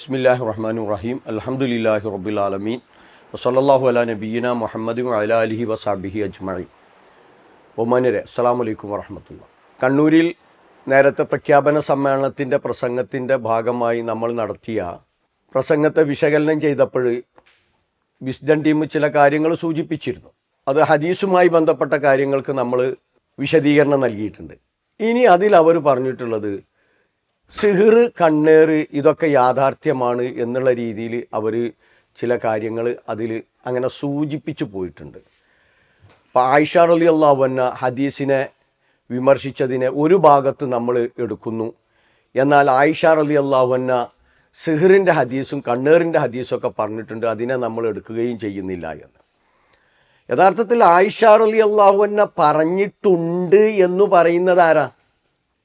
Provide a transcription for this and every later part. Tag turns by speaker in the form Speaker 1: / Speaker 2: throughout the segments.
Speaker 1: ബിസ്മില്ലാഹി റഹ്മാൻ റഹീം അലഹമുല്ലാഹി റബുലാലമീൻ വസല്ലാഹു അല നബീന മുഹമ്മദും അല അലിഹി വസാബിഹി അജ്മഴി ഒമാനരെ അസ്സാം വലൈക്കും വറഹമത്തുള്ള. കണ്ണൂരിൽ നേരത്തെ പ്രഖ്യാപന സമ്മേളനത്തിന്റെ പ്രസംഗത്തിന്റെ ഭാഗമായി നമ്മൾ നടത്തിയ പ്രസംഗത്തെ വിശകലനം ചെയ്തപ്പോൾ വിസ്ഡൻ ടീം ചില കാര്യങ്ങൾ സൂചിപ്പിച്ചിരുന്നു. അത് ഹദീസുമായി ബന്ധപ്പെട്ട കാര്യങ്ങൾക്ക് നമ്മൾ വിശദീകരണം നൽകിയിട്ടുണ്ട്. ഇനി അതിൽ അവർ പറഞ്ഞിട്ടുള്ളത് സിഹിർ കണ്ണേറ് ഇതൊക്കെ യാഥാർത്ഥ്യമാണ് എന്നുള്ള രീതിയിൽ അവർ ചില കാര്യങ്ങൾ അതിൽ അങ്ങനെ സൂചിപ്പിച്ചു പോയിട്ടുണ്ട്. അപ്പോൾ ആയിഷ അലി അള്ളാഹുന്ന ഹദീസിനെ വിമർശിച്ചതിനെ ഒരു ഭാഗത്ത് നമ്മൾ എടുക്കുന്നു. എന്നാൽ ആയിഷ അലി അള്ളാഹുന്ന സിഹിറിന്റെ ഹദീസും കണ്ണേറിന്റെ ഹദീസും ഒക്കെ പറഞ്ഞിട്ടുണ്ട് അതിനെ നമ്മൾ എടുക്കുകയും ചെയ്യുന്നില്ല എന്ന്. യഥാർത്ഥത്തിൽ ആയിഷ അലി അള്ളാഹുവന്ന പറഞ്ഞിട്ടുണ്ട് എന്ന് പറയുന്നത് ആരാ?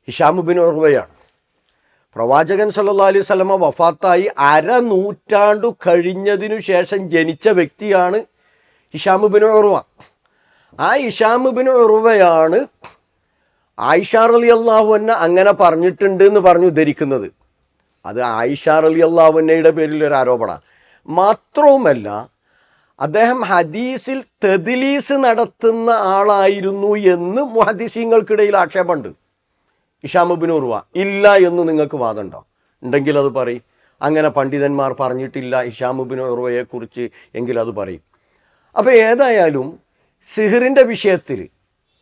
Speaker 1: ഹിഷാമുബിൻ ഉർവയാണ് പ്രവാചകൻ സല്ലാ അലൈഹി സ്വലമ വഫാത്തായി അര നൂറ്റാണ്ടു കഴിഞ്ഞതിനു ശേഷം ജനിച്ച വ്യക്തിയാണ് ഹിഷാമുബിൻ ഉറുവ. ആ ഹിഷാമുബിൻ ഉറുവയാണ് ആയിഷാർ അലി അള്ളാഹുവന്ന അങ്ങനെ പറഞ്ഞിട്ടുണ്ട് എന്ന് പറഞ്ഞു ധരിക്കുന്നത് അത് ആയിഷാർ അലി അള്ളാഹുവന്നയുടെ പേരിൽ ഒരു മാത്രവുമല്ല അദ്ദേഹം ഹദീസിൽ തെദിലീസ് നടത്തുന്ന ആളായിരുന്നു എന്ന് മുഹദീസിങ്ങൾക്കിടയിൽ ആക്ഷേപമുണ്ട്. ഇഷാമുബിൻ ഉർവ ഇല്ല എന്ന് നിങ്ങൾക്ക് വാദമുണ്ടോ? ഉണ്ടെങ്കിൽ അത് പറയും. അങ്ങനെ പണ്ഡിതന്മാർ പറഞ്ഞിട്ടില്ല ഇഷാമുബിൻ ഉർവയെക്കുറിച്ച് എങ്കിൽ അത് പറയും. അപ്പോൾ ഏതായാലും സിഹിറിന്റെ വിഷയത്തിൽ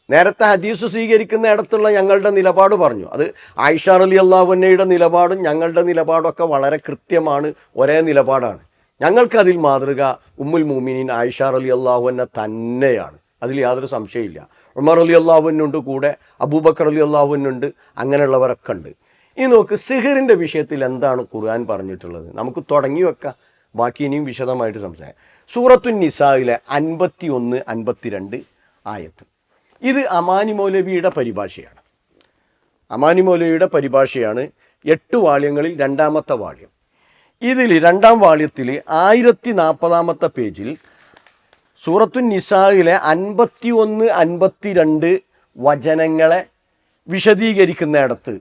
Speaker 1: നേരത്തെ ഹദീസ് സ്വീകരിക്കുന്ന ഇടത്തുള്ള ഞങ്ങളുടെ നിലപാട് പറഞ്ഞു. അത് ആയിഷ അലി അള്ളാഹുന്നയുടെ നിലപാടും ഞങ്ങളുടെ നിലപാടൊക്കെ വളരെ കൃത്യമാണ് ഒരേ നിലപാടാണ്. ഞങ്ങൾക്കതിൽ മാതൃക ഉമ്മുൽ മൂമിനീൻ ആയിഷ അലി അള്ളാഹുന്ന തന്നെയാണ്. അതിൽ യാതൊരു സംശയമില്ല ഉമർ അലി അള്ളാഹുവിനുണ്ട് കൂടെ അബൂബക്കർ അലി അള്ളാഹുവിനുണ്ട് അങ്ങനെയുള്ളവരൊക്കെ ഉണ്ട്. ഇനി നോക്ക് സിഹിറിന്റെ വിഷയത്തിൽ എന്താണ് ഖുർആൻ പറഞ്ഞിട്ടുള്ളത്? നമുക്ക് തുടങ്ങി വെക്കാം. ബാക്കി ഇനിയും വിശദമായിട്ട് സംസാരിക്കാം. സൂറത്തുൻ നിസായിലെ അൻപത്തി ഒന്ന് അൻപത്തിരണ്ട് ആയത്ത്. ഇത് അമാനി മൗലവിയുടെ പരിഭാഷയാണ്. അമാനി മൗലവിയുടെ പരിഭാഷയാണ് എട്ട് വാള്യങ്ങളിൽ രണ്ടാമത്തെ വാള്യം. ഇതിൽ രണ്ടാം വാള്യത്തിൽ ആയിരത്തി നാൽപ്പതാമത്തെ പേജിൽ സൂറത്തു നിസായിലെ അൻപത്തി ഒന്ന് അൻപത്തിരണ്ട് വചനങ്ങളെ വിശദീകരിക്കുന്നിടത്ത്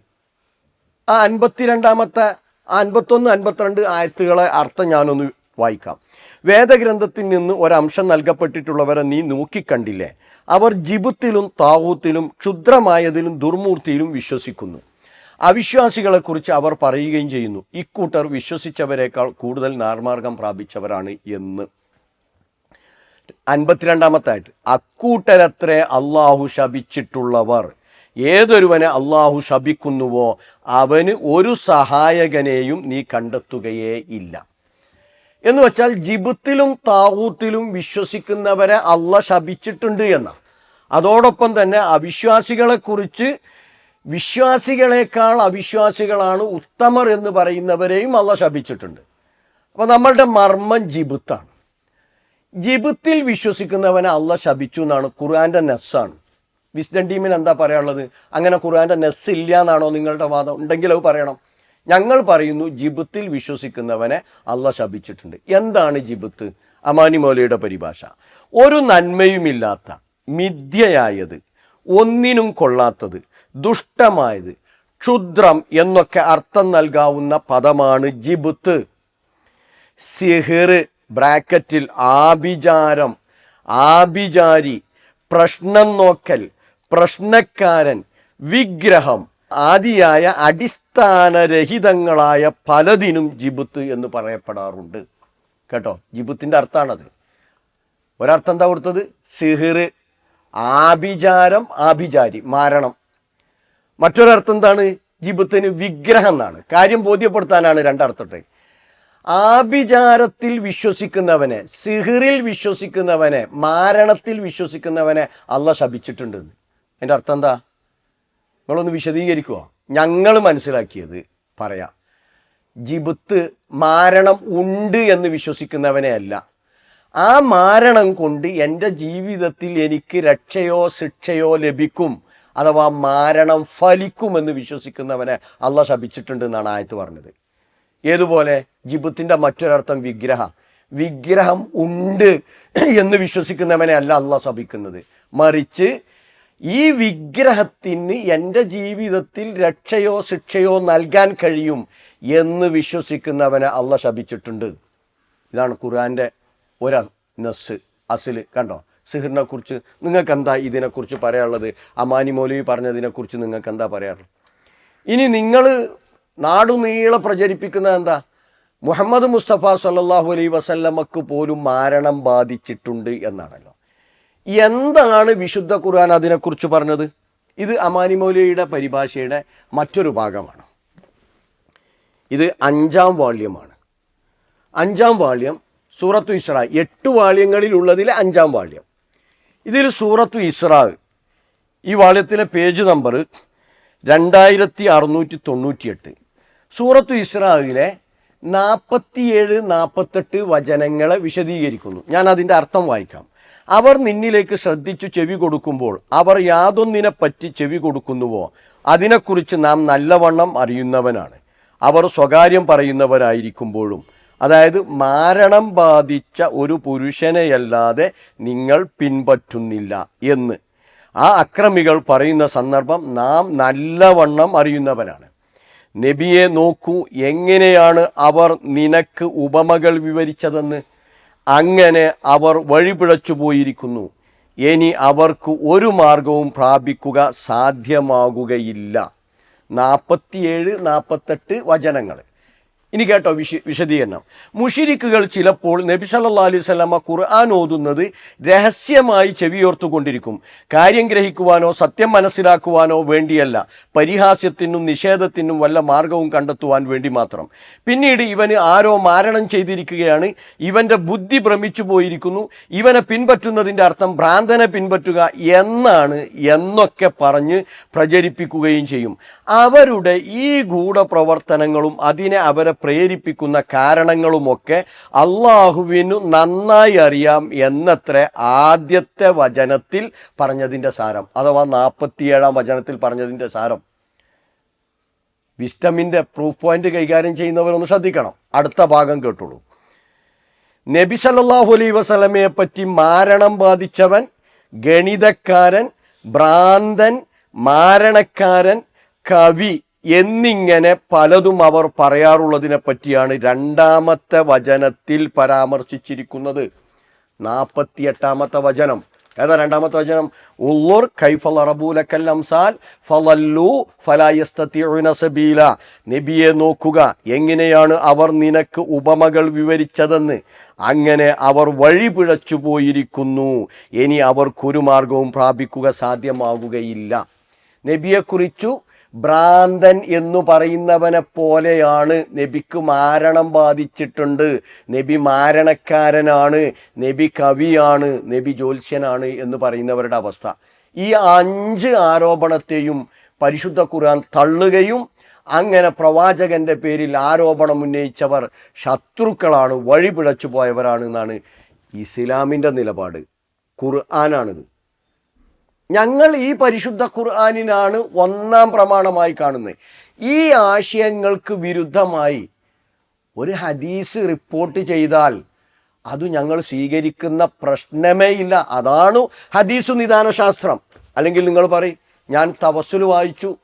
Speaker 1: ആ അൻപത്തിരണ്ടാമത്തെ ആ അൻപത്തൊന്ന് അൻപത്തിരണ്ട് ആയത്തുകളെ അർത്ഥം ഞാനൊന്ന് വായിക്കാം. വേദഗ്രന്ഥത്തിൽ നിന്ന് ഒരംശം നൽകപ്പെട്ടിട്ടുള്ളവരെ നീ നോക്കിക്കണ്ടില്ലേ? അവർ ജിബുത്തിലും താവൂത്തിലും ക്ഷുദ്രമായതിലും ദുർമൂർത്തിയിലും വിശ്വസിക്കുന്നു. അവിശ്വാസികളെക്കുറിച്ച് അവർ പറയുകയും ചെയ്യുന്നു. ഇക്കൂട്ടർ വിശ്വസിച്ചവരെക്കാൾ കൂടുതൽ നാർമാർഗം പ്രാപിച്ചവരാണ് എന്ന്. അൻപത്തിരണ്ടാമത്തായിട്ട് അക്കൂട്ടരത്രേ അള്ളാഹു ശപിച്ചിട്ടുള്ളവർ. ഏതൊരുവനെ അള്ളാഹു ശപിക്കുന്നുവോ അവന് ഒരു സഹായകനെയും നീ കണ്ടെത്തുകയേ ഇല്ല. എന്ന് വെച്ചാൽ ജിബത്തിലും താവൂത്തിലും വിശ്വസിക്കുന്നവരെ അള്ള ശപിച്ചിട്ടുണ്ട് എന്നാണ് അതോടൊപ്പം തന്നെ അവിശ്വാസികളെക്കുറിച്ച് വിശ്വാസികളെക്കാൾ അവിശ്വാസികളാണ് ഉത്തമർ എന്ന് പറയുന്നവരെയും അള്ള ശപിച്ചിട്ടുണ്ട്. അപ്പോൾ നമ്മളുടെ മർമ്മം ജിബുത്താണ്. ജിബുത്തിൽ വിശ്വസിക്കുന്നവനെ അള്ള ശപിച്ചു എന്നാണ് ഖുർആന്റെ നെസ്സാണ്. വിസ്ഡൻ ടീമിന് എന്താ പറയാനുള്ളത്? അങ്ങനെ ഖുർആന്റെ നെസ് ഇല്ല എന്നാണോ നിങ്ങളുടെ വാദം? ഉണ്ടെങ്കിൽ അത് പറയണം. ഞങ്ങൾ പറയുന്നു ജിബുത്തിൽ വിശ്വസിക്കുന്നവനെ അള്ള ശപിച്ചിട്ടുണ്ട്. എന്താണ് ജിബുത്ത്? അമാനി മൗലയുടെ പരിഭാഷ. ഒരു നന്മയുമില്ലാത്ത മിഥ്യയായത് ഒന്നിനും കൊള്ളാത്തത് ദുഷ്ടമായത് ക്ഷുദ്രം എന്നൊക്കെ അർത്ഥം നൽകാവുന്ന പദമാണ് ജിബുത്ത്. സിഹിർ ബ്രാക്കറ്റിൽ ആഭിചാരം ആഭിചാരി പ്രശ്നം നോക്കൽ പ്രശ്നക്കാരൻ വിഗ്രഹം ആദിയായ അടിസ്ഥാനരഹിതങ്ങളായ പലതിനും ജിബുത്ത് എന്ന് പറയപ്പെടാറുണ്ട്. കേട്ടോ? ജിബുത്തിന്റെ അർത്ഥമാണത് ഒരർത്ഥം എന്താ കൊടുത്തത്? സിഹിർ ആഭിചാരം ആഭിചാരി മാരണം. മറ്റൊരർത്ഥം എന്താണ്? ജിബുത്തിന് വിഗ്രഹം എന്നാണ്. കാര്യം ബോധ്യപ്പെടുത്താനാണ് രണ്ടർത്ഥത്തെ ആഭിചാരത്തിൽ വിശ്വസിക്കുന്നവനെ സിഹിറിൽ വിശ്വസിക്കുന്നവനെ മാരണത്തിൽ വിശ്വസിക്കുന്നവനെ അല്ല ശപിച്ചിട്ടുണ്ട് എന്റെ അർത്ഥം എന്താ? നിങ്ങളൊന്ന് വിശദീകരിക്കുവോ? ഞങ്ങൾ മനസ്സിലാക്കിയത് പറയാം. ജിബുത്ത് മാരണം ഉണ്ട് എന്ന് വിശ്വസിക്കുന്നവനെ അല്ല. ആ മാരണം കൊണ്ട് എന്റെ ജീവിതത്തിൽ എനിക്ക് രക്ഷയോ ശിക്ഷയോ ലഭിക്കും അഥവാ മാരണം ഫലിക്കുമെന്ന് വിശ്വസിക്കുന്നവനെ അള്ള ശപിച്ചിട്ടുണ്ട് എന്നാണ് ആയത്ത് പറഞ്ഞത്. ഏതുപോലെ? ജിബുത്തിന്റെ മറ്റൊരർത്ഥം വിഗ്രഹ. വിഗ്രഹം ഉണ്ട് എന്ന് വിശ്വസിക്കുന്നവനെ അല്ല അള്ള ശപിക്കുന്നത്. മറിച്ച് ഈ വിഗ്രഹത്തിന് എന്റെ ജീവിതത്തിൽ രക്ഷയോ ശിക്ഷയോ നൽകാൻ കഴിയും എന്ന് വിശ്വസിക്കുന്നവനെ അള്ള ശപിച്ചിട്ടുണ്ട്. ഇതാണ് ഖുർആന്റെ ഒരു നസ് അസിൽ. കണ്ടോ? സിഹിറിനെ കുറിച്ച് നിങ്ങൾക്ക് എന്താ ഇതിനെക്കുറിച്ച് പറയാനുള്ളത്? അമാനി മൗലവി പറഞ്ഞതിനെക്കുറിച്ച് നിങ്ങൾക്ക് എന്താ പറയാറുള്ളത് ഇനി നിങ്ങൾ നാടുനീളെ പ്രചരിപ്പിക്കുന്ന എന്താ? മുഹമ്മദ് മുസ്തഫ സല്ലാഹു അലൈ വസല്ലമക്ക് പോലും മാരണം ബാധിച്ചിട്ടുണ്ട് എന്നാണല്ലോ. എന്താണ് വിശുദ്ധ ഖുർആൻ അതിനെക്കുറിച്ച് പറഞ്ഞത്? ഇത് അമാനി മൗലവിയുടെ പരിഭാഷയുടെ മറ്റൊരു ഭാഗമാണ്. ഇത് അഞ്ചാം വാള്യമാണ്. അഞ്ചാം വാള്യം സൂറത്തു ഇസ്ര എട്ട് വാള്യങ്ങളിലുള്ളതിൽ അഞ്ചാം വാള്യം. ഇതിൽ സൂറത്തു ഇസ്ര ഈ വാള്യത്തിലെ പേജ് നമ്പർ രണ്ടായിരത്തി അറുന്നൂറ്റി തൊണ്ണൂറ്റിയെട്ട്. സൂറത്തു ഇസ്രായിലെ നാൽപ്പത്തിയേഴ് നാൽപ്പത്തെട്ട് വചനങ്ങളെ വിശദീകരിക്കുന്നു. ഞാൻ അതിന്റെ അർത്ഥം വായിക്കാം. അവർ നിന്നിലേക്ക് ശ്രദ്ധിച്ചു ചെവി കൊടുക്കുമ്പോൾ അവർ യാതൊന്നിനെ പറ്റി ചെവി കൊടുക്കുന്നുവോ? അതിനെക്കുറിച്ച് നാം നല്ലവണ്ണം അറിയുന്നവനാണ്. അവർ സ്വകാര്യം പറയുന്നവരായിരിക്കുമ്പോഴും അതായത് മാരണം ബാധിച്ച ഒരു പുരുഷനെയല്ലാതെ നിങ്ങൾ പിൻപറ്റുന്നില്ല എന്ന്. ആ അക്രമികൾ പറയുന്ന സന്ദർഭം നാം നല്ലവണ്ണം അറിയുന്നവരാണ്. നബിയെ നോക്കൂ എങ്ങനെയാണ് അവർ നിനക്ക് ഉപമകൾ വിവരിച്ചതെന്ന്. അങ്ങനെ അവർ വഴിപിഴച്ചു പോയിരിക്കുന്നു. ഇനി അവർക്ക് ഒരു മാർഗവും പ്രാപിക്കുക സാധ്യമാകുകയില്ല. നാൽപ്പത്തിയേഴ് നാൽപ്പത്തെട്ട് വചനങ്ങൾ. ഇനി കേട്ടോ വിശ വിശദീകരണം. മുഷിരിക്കുകൾ ചിലപ്പോൾ നബി സല്ലാ അലൈഹി സ്വലാമ ഖുർആൻ ഓതുന്നത് രഹസ്യമായി ചെവിയോർത്തുകൊണ്ടിരിക്കും. കാര്യം ഗ്രഹിക്കുവാനോ സത്യം മനസ്സിലാക്കുവാനോ വേണ്ടിയല്ല. പരിഹാസ്യത്തിനും നിഷേധത്തിനും വല്ല മാർഗവും കണ്ടെത്തുവാൻ വേണ്ടി മാത്രം. പിന്നീട് ഇവന് ആരോ മാരണം ചെയ്തിരിക്കുകയാണ്. ഇവന്റെ ബുദ്ധി ഭ്രമിച്ചു പോയിരിക്കുന്നു. ഇവനെ പിൻപറ്റുന്നതിന്റെ അർത്ഥം ഭ്രാന്തനെ പിൻപറ്റുക എന്നാണ് എന്നൊക്കെ പറഞ്ഞ് പ്രചരിപ്പിക്കുകയും ചെയ്യും. അവരുടെ ഈ ഗൂഢപ്രവർത്തനങ്ങളും അതിനെ അവരെ പ്രേരിപ്പിക്കുന്ന കാരണങ്ങളുമൊക്കെ അള്ളാഹുവിനു നന്നായി അറിയാം എന്നത്ര ആദ്യത്തെ വചനത്തിൽ പറഞ്ഞതിന്റെ സാരം. അഥവാ നാൽപ്പത്തിയേഴാം വചനത്തിൽ പറഞ്ഞതിന്റെ സാരം. വിസ്റ്റമിന്റെ പ്രൂഫ് പോയിന്റ് കൈകാര്യം ചെയ്യുന്നവരൊന്ന് ശ്രദ്ധിക്കണം. അടുത്ത ഭാഗം കേട്ടുള്ളൂ നബി സല്ലാഹു അലൈ വസലമയെ പറ്റി മാരണം ബാധിച്ചവൻ ഗണിതക്കാരൻ ഭ്രാന്തൻ മാരണക്കാരൻ കവി എന്നിങ്ങനെ പലതും അവർ പറയാറുള്ളതിനെ പറ്റിയാണ് രണ്ടാമത്തെ വചനത്തിൽ പരാമർശിച്ചിരിക്കുന്നത്. നാൽപ്പത്തിയെട്ടാമത്തെ വചനം. ഏതാ രണ്ടാമത്തെ വചനം? ഉള്ളൂർ കൈഫൽ അറബൂലക്കൽ അംസാൽ ഫലല്ലു ഫലായസ്തീന സബീല. നബിയെ നോക്കുക എങ്ങനെയാണ് അവർ നിനക്ക് ഉപമകൾ വിവരിച്ചതെന്ന്. അങ്ങനെ അവർ വഴി പിഴച്ചു പോയിരിക്കുന്നു. ഇനി അവർക്കൊരു മാർഗവും പ്രാപിക്കുക സാധ്യമാവുകയില്ല. നബിയെക്കുറിച്ചു ഭ്രാന്തൻ എന്നു പറയുന്നവനെ പോലെയാണ് നബിക്ക് മാരണം ബാധിച്ചിട്ടുണ്ട്. നബി മാരണക്കാരനാണ് നബി കവിയാണ് നബി ജ്യോത്സ്യനാണ് എന്ന് പറയുന്നവരുടെ അവസ്ഥ. ഈ അഞ്ച് ആരോപണത്തെയും പരിശുദ്ധ ഖുർആൻ തള്ളുകയും അങ്ങനെ പ്രവാചകന്റെ പേരിൽ ആരോപണം ഉന്നയിച്ചവർ ശത്രുക്കളാണ് വഴിപിഴച്ചു പോയവരാണ് എന്നാണ് ഇസ്ലാമിന്റെ നിലപാട്. ഖുർആനാണിത്. ഞങ്ങൾ ഈ പരിശുദ്ധ ഖുർആാനിനാണ് ഒന്നാം പ്രമാണമായി കാണുന്നത്. ഈ ആശയങ്ങൾക്ക് വിരുദ്ധമായി ഒരു ഹദീസ് റിപ്പോർട്ട് ചെയ്താൽ അത് ഞങ്ങൾ സ്വീകരിക്കുന്ന പ്രശ്നമേ ഇല്ല. അതാണ് ഹദീസു നിദാനശാസ്ത്രം. അല്ലെങ്കിൽ നിങ്ങൾ പറയും ഞാൻ തവസ്സുൽ വായിച്ചു.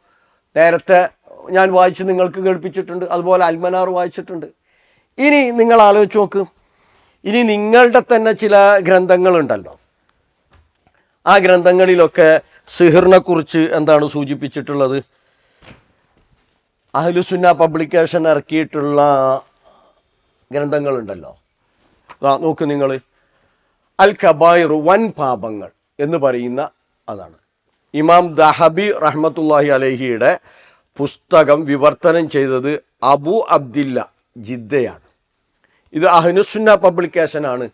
Speaker 1: നേരത്തെ ഞാൻ വായിച്ച് നിങ്ങൾക്ക് കേൾപ്പിച്ചിട്ടുണ്ട്. അതുപോലെ അൽമനാർ വായിച്ചിട്ടുണ്ട്. ഇനി നിങ്ങൾ ആലോചിച്ച് നോക്ക്. ഇനി നിങ്ങളുടെ തന്നെ ചില ഗ്രന്ഥങ്ങളുണ്ടല്ലോ. ആ ഗ്രന്ഥങ്ങളിലൊക്കെ സിഹിറിനെ കുറിച്ച് എന്താണ് സൂചിപ്പിച്ചിട്ടുള്ളത്? അഹ്ലുസുന്ന പബ്ലിക്കേഷൻ ഇറക്കിയിട്ടുള്ള ഗ്രന്ഥങ്ങളുണ്ടല്ലോ. നോക്ക് നിങ്ങൾ അൽ കബായിറു വൻ പാപങ്ങൾ എന്ന് പറയുന്ന അതാണ്. ഇമാം ദഹബി റഹ്മത്തുല്ലാഹി അലഹിയുടെ പുസ്തകം വിവർത്തനം ചെയ്തത് അബു അബ്ദില്ല ജിദ്ദയാണ്. ഇത് അഹ്നുസുന്ന പബ്ലിക്കേഷനാണ്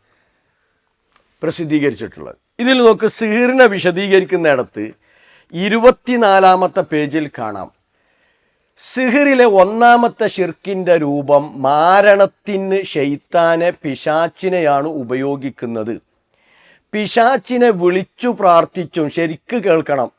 Speaker 1: പ്രസിദ്ധീകരിച്ചിട്ടുള്ളത്. ഇതിൽ നോക്ക് സിഹിറിനെ വിശദീകരിക്കുന്നിടത്ത് ഇരുപത്തിനാലാമത്തെ പേജിൽ കാണാം. സിഹിറിലെ ഒന്നാമത്തെ ഷിർക്കിന്റെ രൂപം മാരണത്തിന് ഷെയ്ത്താനെ പിശാച്ചിനെയാണ് ഉപയോഗിക്കുന്നത്. പിശാച്ചിനെ വിളിച്ചു പ്രാർത്ഥിച്ചും ശരിക്ക് കേൾക്കണം.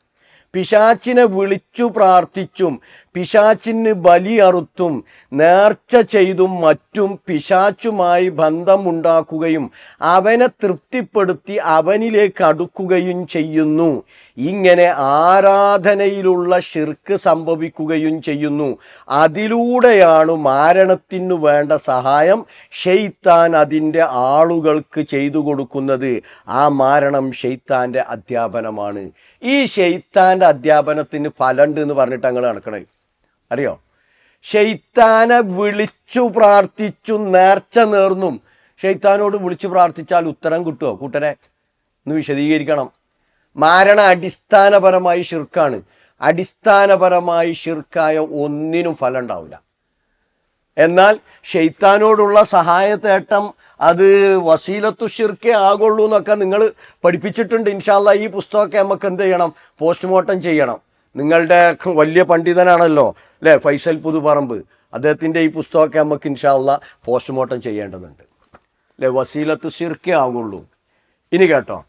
Speaker 1: പിശാച്ചിനെ വിളിച്ചു പ്രാർത്ഥിച്ചും പിശാച്ചിന് ബലിയറുത്തും നേർച്ച ചെയ്തും മറ്റും പിശാച്ചുമായി ബന്ധമുണ്ടാക്കുകയും അവനെ തൃപ്തിപ്പെടുത്തി അവനിലേക്ക് അടുക്കുകയും ചെയ്യുന്നു. ഇങ്ങനെ ആരാധനയിലുള്ള ഷിർക്ക് സംഭവിക്കുകയും ചെയ്യുന്നു. അതിലൂടെയാണ് മാരണത്തിനു വേണ്ട സഹായം ഷെയ്ത്താൻ അതിന്റെ ആളുകൾക്ക് ചെയ്തു കൊടുക്കുന്നത്. ആ മാരണം ഷെയ്ത്താന്റെ അധ്യാപനമാണ്. ഈ ഷെയ്ത്താന്റെ അധ്യാപനത്തിന് ഫലമുണ്ട് എന്ന് പറഞ്ഞിട്ട് അങ്ങനെ നടക്കണേ. അറിയോ? ഷെയ്ത്താനെ വിളിച്ചു പ്രാർത്ഥിച്ചു നേർച്ച നേർന്നും. ഷെയ്ത്താനോട് വിളിച്ചു പ്രാർത്ഥിച്ചാൽ ഉത്തരം കിട്ടുമോ കൂട്ടരെ ഒന്ന് വിശദീകരിക്കണം. മാരണ അടിസ്ഥാനപരമായി ഷിർക്കാണ് അടിസ്ഥാനപരമായി ഷിർക്കായ ഒന്നിനും ഫലം ഉണ്ടാവില്ല. എന്നാൽ ഷെയ്ത്താനോടുള്ള സഹായത്തേട്ടം അത് വസീലത്തു ഷിർക്കേ ആകുള്ളൂ എന്നൊക്കെ നിങ്ങൾ പഠിപ്പിച്ചിട്ടുണ്ട്. ഇൻഷാല്ല ഈ പുസ്തകമൊക്കെ നമുക്ക് എന്ത് ചെയ്യണം? പോസ്റ്റ്മോർട്ടം ചെയ്യണം. നിങ്ങളുടെ വലിയ പണ്ഡിതനാണല്ലോ അല്ലേ? ഫൈസൽ പുതുപറമ്പ്. അദ്ദേഹത്തിന്റെ ഈ പുസ്തകമൊക്കെ നമുക്ക് ഇൻഷാല്ല പോസ്റ്റ്മോർട്ടം ചെയ്യേണ്ടതുണ്ട്. അല്ലേ? വസീലത്ത് സിർക്കെ ആകുള്ളൂ ഇനി കേട്ടോ.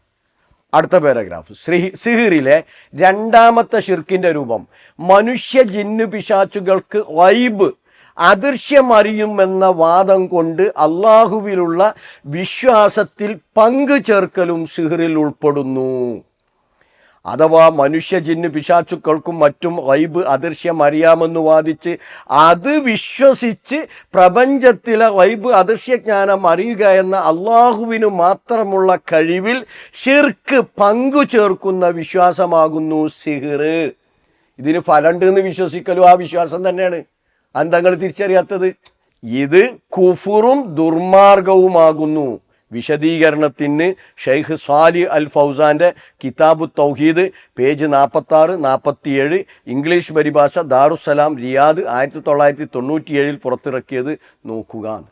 Speaker 1: അടുത്ത പാരഗ്രാഫ്. ശ്രീ സിഹിറിലെ രണ്ടാമത്തെ ഷിർക്കിന്റെ രൂപം. മനുഷ്യ ജിന്നു പിശാച്ചുകൾക്ക് വൈബ് അദൃശ്യമറിയുമെന്ന വാദം കൊണ്ട് അള്ളാഹുവിലുള്ള വിശ്വാസത്തിൽ പങ്കു ചേർക്കലും സിഹിറിൽ ഉൾപ്പെടുന്നു. അഥവാ മനുഷ്യ ജിന്ന് പിശാച്ചുക്കൾക്കും മറ്റും വൈബ് അദൃശ്യം അറിയാമെന്ന് വാദിച്ച് അത് വിശ്വസിച്ച് പ്രപഞ്ചത്തിലെ വൈബ് അദൃശ്യജ്ഞാനം അറിയുക എന്ന അള്ളാഹുവിന് മാത്രമുള്ള കഴിവിൽ ഷിർക്ക് പങ്കു ചേർക്കുന്ന വിശ്വാസമാകുന്നു സിഹിർ. ഇതിന് ഫലമുണ്ട് എന്ന് വിശ്വസിക്കലും ആ വിശ്വാസം തന്നെയാണ്. അന്തങ്ങൾ തിരിച്ചറിയാത്തത്? ഇത് കുഫുറും ദുർമാർഗവുമാകുന്നു. വിശദീകരണത്തിന് ഷെയ്ഖ് സ്വാലി അൽ ഫൗസാന്റെ കിതാബു തൗഹീദ് പേജ് നാൽപ്പത്തി ആറ് നാൽപ്പത്തിയേഴ് ഇംഗ്ലീഷ് പരിഭാഷ ദാറുസലാം റിയാദ് ആയിരത്തി തൊള്ളായിരത്തി തൊണ്ണൂറ്റിയേഴിൽ പുറത്തിറക്കിയത് നോക്കുക.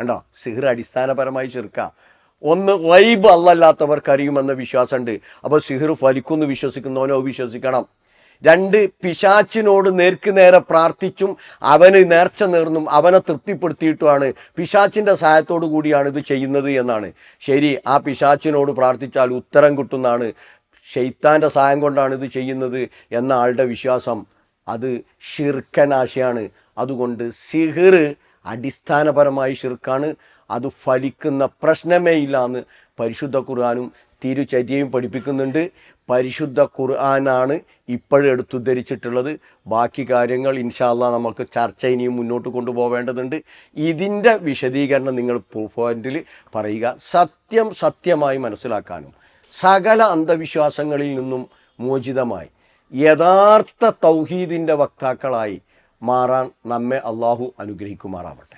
Speaker 1: കണ്ടോ? സിഹർ അടിസ്ഥാനപരമായി ചെറുക്കാം. ഒന്ന് വൈബ് അല്ലല്ലാത്തവർക്ക് അറിയുമെന്ന വിശ്വാസമുണ്ട്. അപ്പോൾ സിഹർ ഫലിക്കുമെന്ന് വിശ്വസിക്കുന്നവനോ വിശ്വസിക്കണം. രണ്ട് പിശാച്ചിനോട് നേർക്ക് നേരെ പ്രാർത്ഥിച്ചും അവന് നേർച്ച നേർന്നും അവനെ തൃപ്തിപ്പെടുത്തിയിട്ടുമാണ് പിശാച്ചിന്റെ സഹായത്തോടു കൂടിയാണ് ഇത് ചെയ്യുന്നത് എന്നാണ്. ശരി ആ പിശാച്ചിനോട് പ്രാർത്ഥിച്ചാൽ ഉത്തരം കിട്ടുന്നതാണ്. ഷെയ്ത്താന്റെ സഹായം കൊണ്ടാണ് ഇത് ചെയ്യുന്നത് എന്ന ആളുടെ വിശ്വാസം അത് ഷിർക്കനാശയാണ് അതുകൊണ്ട് സിഹിർ അടിസ്ഥാനപരമായി ഷിർക്കാണ് അത് ഫലിക്കുന്ന പ്രശ്നമേ ഇല്ല എന്ന് പരിശുദ്ധ ഖുർആാനും തിരുചര്യയും പഠിപ്പിക്കുന്നുണ്ട്. പരിശുദ്ധ ഖുർആനാണ് ഇപ്പോഴും എടുത്തുദ്ധരിച്ചിട്ടുള്ളത്. ബാക്കി കാര്യങ്ങൾ ഇൻഷാല്ല നമുക്ക് ചർച്ച ഇനിയും മുന്നോട്ട് കൊണ്ടുപോവേണ്ടതുണ്ട്. ഇതിന്റെ വിശദീകരണം നിങ്ങൾ പോയിന്റിൽ പറയുക. സത്യം സത്യമായി മനസ്സിലാക്കാനും സകല അന്ധവിശ്വാസങ്ങളിൽ നിന്നും മോചിതമായി യഥാർത്ഥ തൗഹീദിന്റെ വക്താക്കളായി മാറാൻ നമ്മെ അള്ളാഹു അനുഗ്രഹിക്കുമാറാവട്ടെ.